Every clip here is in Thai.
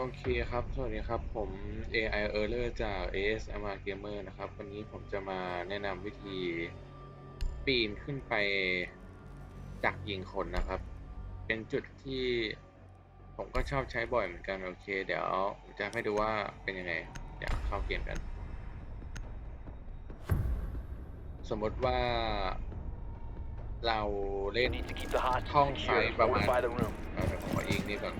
โอเคครับ สวัสดีครับ ผม AI Error จาก ASMR Gamer นะครับ วันนี้ผมจะมาแนะนำวิธีปีนขึ้นไปจากยิงคนนะครับ เป็นจุดที่ผมก็ชอบใช้บ่อยเหมือนกัน โอเค เดี๋ยวผมจะให้ดูว่าเป็นยังไง เดี๋ยวเข้าเกมกัน สมมติว่า เราเล่น Need to keep the hostage Hong secure. Sai ประมาณเออเดี๋ยวผมขอยิงนี่ก่อน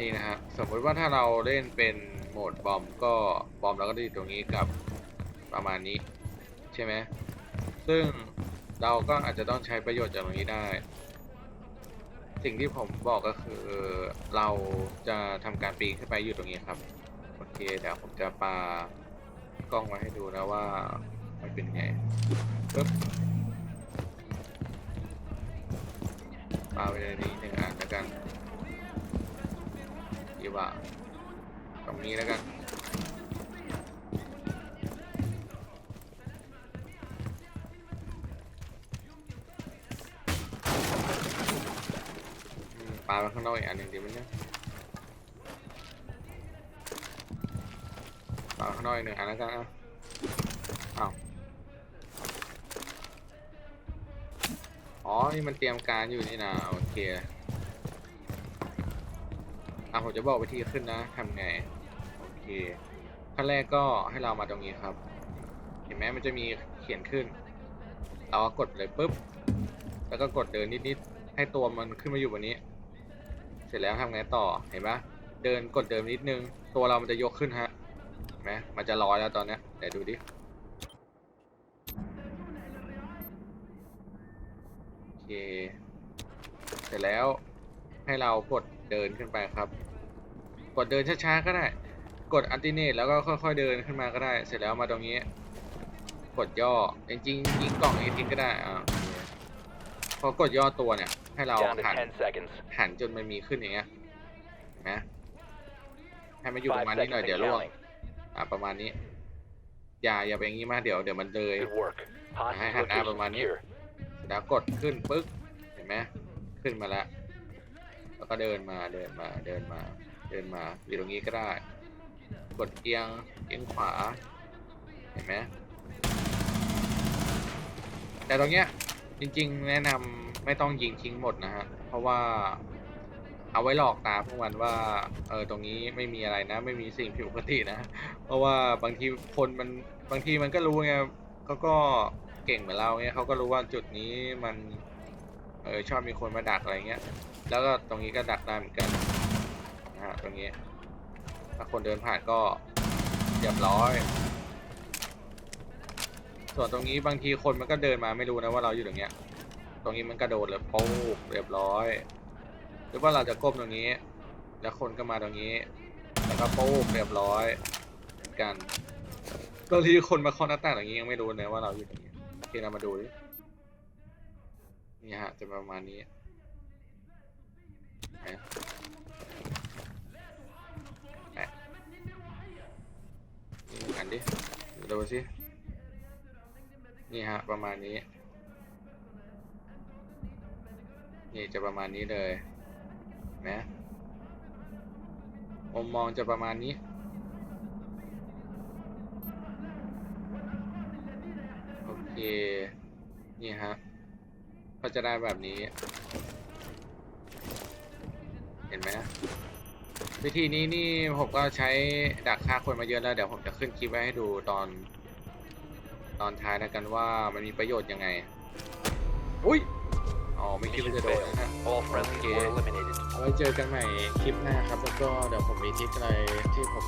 นี่นะฮะสมมติว่าถ้าเราเล่นเป็นโหมดบอมก็บอมเราก็จะอยู่ตรงนี้กับประมาณนี้ ใช่ไหมซึ่งเราก็อาจจะต้องใช้ประโยชน์จากตรงนี้ได้ สิ่งที่ผมบอกก็คือเราจะทำการปีนขึ้นไปอยู่ตรงนี้ครับโอเคเดี๋ยวผมจะปากล้องไว้ให้ดูนะว่ามันเป็นไงปึ๊บปาไปในนี้งอันแล้วกัน ดีกว่าตรงนี้แล้วกันอืมปาไปข้างนอกอีกอันหนึ่งดีไหมเนี่ยปาข้างนอกอีกหนึ่งอันแล้วกันอะอ้าวอ๋อ นี่มันเตรียมการอยู่นี่นะโอเค อะผมจะบอกวิธีขึ้นนะทำไง โอเคขั้นแรกก็ให้เรามาตรงนี้ครับ เห็นไหมมันจะมีเขียนขึ้น เราก็กดเลยปุ๊บ แล้วก็กดเดินนิดๆ ให้ตัวมันขึ้นมาอยู่บนนี้ เสร็จแล้วทำไงต่อ เห็นปะเดินกดเดิมนิดนึง ตัวเรามันจะยกขึ้นฮะ เห็นไหมมันจะลอยแล้วตอนนี้เดี๋ยวดูดิโอเค เสร็จแล้วให้เรากด เดินขึ้นไปครับ กดเดินช้าๆก็ได้ กดอัลติเนตแล้วก็ค่อยๆเดินขึ้นมาก็ได้ เสร็จแล้วมาตรงนี้ กดย่อจริงๆยิงกล่องเอทิ้งก็ได้อ่าโอเคพอกดย่อตัวเนี่ย ให้เรา Down to หัน10 seconds. หันจนมันมีขึ้นอย่างเงี้ยเห็นไหมให้มันอยู่ป Five ระมาณนี้หน่อย seconds เดี๋ยว and ล่วง counting. อะประมาณนี้ อย่าอย่าไปอย่างงี้มากเดี๋ยวเดี๋ยวมันเลย Good work. I Hostage had that location one, yeah. secure. แล้วกดขึ้นปึ๊กเห็นไหมขึ้นมาแล้ว แล้วก็เดินมาเดินมาเดินมา เดินมาอยู่ตรงนี้ก็ได้ กดเอียงเอียงขวา เห็นไหมแต่ตรงเนี้ยจริง ๆ แนะนำไม่ต้องยิงทิ้งหมดนะฮะ เพราะว่าเอาไว้หลอกตาพวกมันว่าเออตรงนี้ไม่มีอะไรนะ ไม่มีสิ่งผิดปกตินะ เพราะว่าบางทีคนมันบางทีมันก็รู้ไงเขาก็เก่งเหมือนเราเงี้ยเขาก็รู้ว่าจุดนี้มัน เออชอบมีคนมาดักอะไรเงี้ย แล้วก็ตรงนี้ก็ดักได้เหมือนกันนะฮะตรงนี้ถ้าคนเดินผ่านก็เรียบร้อย ส่วนตรงนี้บางทีคนมันก็เดินมาไม่รู้นะว่าเราอยู่ตรงเนี้ย ตรงนี้มันกระโดดเลยโป๊กเรียบร้อย หรือว่าเราจะก้มตรงนี้ แล้วคนก็มาตรงนี้ แล้วก็โป๊กเรียบร้อยกันบางทีคนมาเคาะหน้าต่างอย่างนี้ยังไม่รู้เลยว่าเราอยู่ตรงนี้โอเคเรามาดูดิ นี่ฮะ จะประมาณนี้แหมแหมนี่อันดิดูสิ นี่ฮะ ประมาณนี้ นี่จะประมาณนี้เลยนไหมมุมมองจะประมาณนี้ โอเค นี่ฮะ ก็จะได้แบบนี้ เห็นไหมนะวิธีนี้นี่ผมก็ใช้ดักฆ่าคนมาเยอะแล้ว เดี๋ยวผมจะขึ้นคลิปไว้ให้ดูตอน ตอนท้ายนะกันว่ามันมีประโยชน์ยังไง อุ้ยอ๋อไม่คิด Mission ว่าจะโดน failed. นะฮะ All friendlies Okay. were eliminated. เอาไว้เจอกันใหม่คลิปหน้าครับ แล้วก็เดี๋ยวผมมีทิปอะไรที่ผม